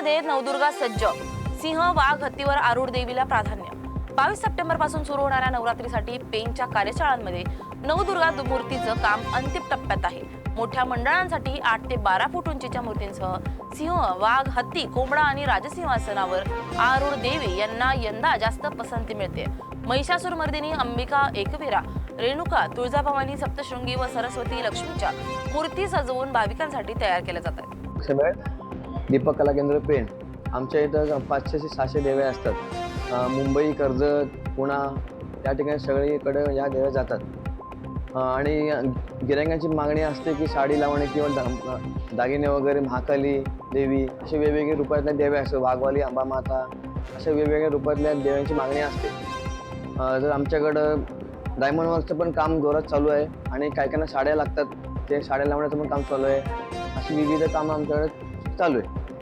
पेणमध्ये नवदुर्गा सज्ज. सिंह वाघ हत्तीवर आरूढ देवीला प्राधान्य. बावीस सप्टेंबरपासून सुरू होणाऱ्या नवरात्रीसाठी पेनच्या कार्यशाळांमध्ये नवदुर्गा मूर्तीचं काम अंतिम टप्प्यात आहे. मोठ्या मंडळांसाठी आठ ते बारा फूट उंचीच्या मूर्तींसह सिंह वाघ हत्ती कोंबडा आणि राजसिंहासनावर आरूढ देवी यांना यंदा जास्त पसंती मिळते. महिषासूर मर्दिनी अंबिका एकवीरा रेणुका तुळजाभवानी सप्तशृंगी व सरस्वती लक्ष्मीच्या मूर्ती सजवून भाविकांसाठी तयार केल्या जातात. दीपक कला केंद्र पेण. आमच्या इथं पाचशेशे सहाशे देव्या असतात. मुंबई कर्जत पुणा त्या ठिकाणी सगळीकडे या देव्या जातात. आणि गिरायकांची मागणी असते की साडी लावणे किंवा दागिने वगैरे महाकाली देवी असे वेगवेगळे रूपातल्या देव्या असतात. वाघवाली अंबा माता अशा वेगवेगळ्या रूपातल्या देव्यांची मागणी असते. तर जर आमच्याकडं डायमंड वर्कचं पण काम जोरात चालू आहे. आणि काही काहींना साड्या लागतात. ते साड्या लावण्याचं पण काम चालू आहे. अशी विविध कामं आमच्याकडे चालू आहे.